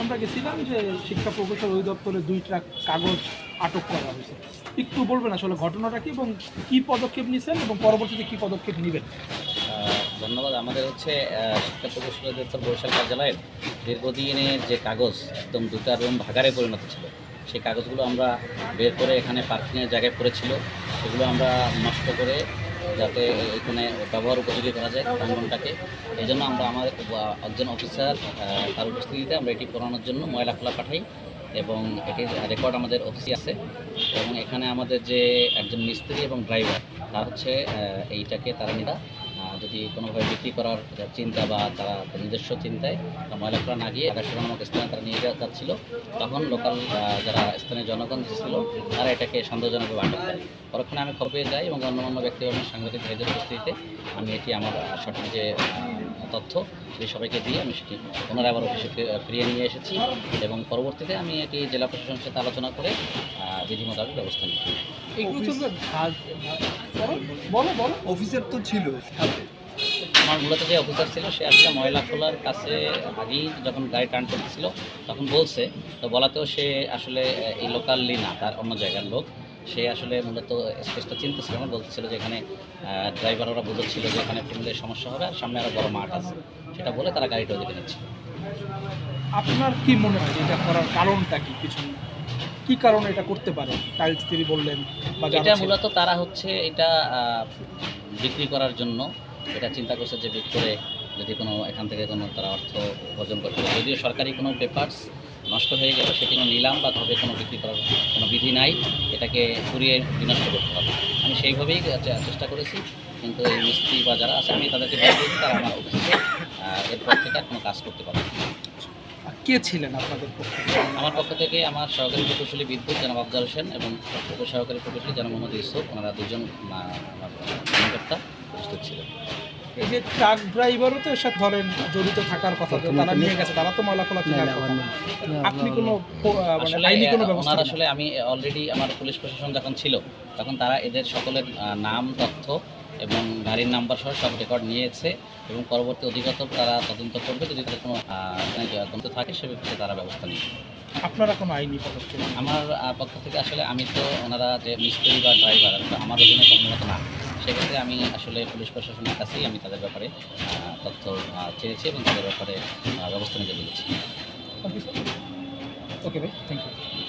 আমরা গেছিলাম যে শিক্ষা প্রকৌশল অধিদপ্তরে দুই ট্রাক কাগজ আটক করা হয়েছে। একটু বলবেন আসলে ঘটনাটা কি এবং কি পদক্ষেপ নিয়েছেন এবং পরবর্তীতে কি পদক্ষেপ নেবেন? ধন্যবাদ। আমাদের হচ্ছে শিক্ষা প্রকৌশল অধিদপ্তর বরিশাল কার্যালয়ের দীর্ঘদিনের যে কাগজ, একদম দুটা রুম ভাগারে পরিণত ছিল, সেই কাগজগুলো আমরা বের করে এখানে পার্কিংয়ের জায়গায় পড়েছিল। সেগুলো আমরা নষ্ট করে যাতে এখানে ব্যবহার উপযোগী করা যায় প্রাঙ্গনটাকে। এই জন্য আমরা আমাদের একজন অফিসার তার উপস্থিতিতে আমরা এটি করানোর জন্য ময়লা খোলা পাঠাই এবং এটির রেকর্ড আমাদের অফিসে আছে। এবং এখানে আমাদের যে একজন মিস্ত্রি এবং ড্রাইভার তার হচ্ছে এইটাকে তারা নিরা যদি কোনোভাবে বিক্রি করার চিন্তা বা তারা নিজস্ব চিন্তায় বা ময়লা না গিয়ে আকাশ নামক স্থানে তারা নিয়ে যা- যাচ্ছিল তখন লোকাল যারা স্থানীয় জনগণ ছিল তারা এটাকে সন্দেহজনকভাবে আটক করে। পরক্ষণে আমি খবর পেয়ে যাই এবং অন্যান্য ব্যক্তি এবং সাংবাদিক ভাইদের উপস্থিতিতে আমি এটি আমার সঠিক যে তথ্য সেটি সবাইকে দিয়ে আমি সেটি পুনরায় আবার অফিসে ফিরিয়ে নিয়ে এসেছি এবং পরবর্তীতে আমি এটি জেলা প্রশাসনের সাথে আলোচনা করে বিধি মোতাবেক ব্যবস্থা নিই বলো, বলো বলো। তো ছিল আমার মূলত যে অফিসার ছিল সে আসলে ময়লা খোলার কাছে আগেই যখন গাড়ি টার্ন করতেছিল তখন বলছে তো বলাতেও সে আসলে এই লোকালি না তার অন্য জায়গার লোক। সে আসলে মূলত স্পেসটা চিনতেছিল না বলতেছিল যে এখানে ড্রাইভার ওরা বুঝাচ্ছিল যে এখানে ফুলের সমস্যা হবে আর সামনে আরও বড় মাঠ আছে। সেটা বলে তারা গাড়িটা ওদিকে নিচ্ছে। আপনার কি মনে হয় এটা করার কারণটা কি পিছনে? কি কারণে এটা করতে পারে? টাইলস তিনি বললেন এটা মূলত তারা হচ্ছে এটা বিক্রি করার জন্য এটা চিন্তা করছে যে বিট করে যদি কোনো এখান থেকে কোনো তারা অর্থ উপার্জন করতে পারে। যদিও সরকারি কোনো পেপার্স নষ্ট হয়ে গেলে সেটি কোনো নিলাম বা তবে কোনো বিক্রি করার কোনো বিধি নাই, এটাকে ঘুরিয়ে বিনষ্ট করতে হবে। আমি সেইভাবেই চেষ্টা করেছি, কিন্তু এই মিস্ত্রি বা যারা আছে আমি তাদেরকে তারা আমার অফিসে এরপর থেকে কোনো কাজ করতে পারবে কে ছিলেন আপনাদের পক্ষে? আমার পক্ষ থেকে আমার সহকারী প্রকৌশলী বিদ্যুৎ জনাব আফজাল হোসেন এবং উপসহকারী প্রকৌশলী জনাব মোহাম্মদ ইউসুফ। ওনারা দুজন কর্মকর্তা উপস্থিত ছিলেন। এই যে ট্রাক ড্রাইভারও তো এর সাথে ধরেন জড়িত থাকার কথা যে তারা নিয়ে গেছে তারা তো ময়লা খোলা কথা আপনি কোনো মানে আইনি কোনো ব্যবস্থা ওনার আসলে আমি অলরেডি আমার পুলিশ প্রশাসন যখন ছিল তখন তারা এদের সকলের নাম তথ্য এবং গাড়ির নাম্বার সহ সব রেকর্ড নিয়েছে এবং পরবর্তী অধিকতর তারা তদন্ত করবে। যদি তাদের কোনো তদন্ত থাকে সে ব্যাপারে তারা ব্যবস্থা নেবে। আপনারা কোনো আইনি পদক্ষেপ? আমার পক্ষ থেকে আসলে আমি তো ওনারা যে মিস্ত্রি বা ড্রাইভার আমার অধীনে কর্মরত না সেক্ষেত্রে আমি আসলে পুলিশ প্রশাসনের কাছেই আমি তাদের ব্যাপারে তথ্য চেয়েছি এবং তাদের ব্যাপারে ব্যবস্থা নিতে বলেছি। ওকে ভাই থ্যাংক ইউ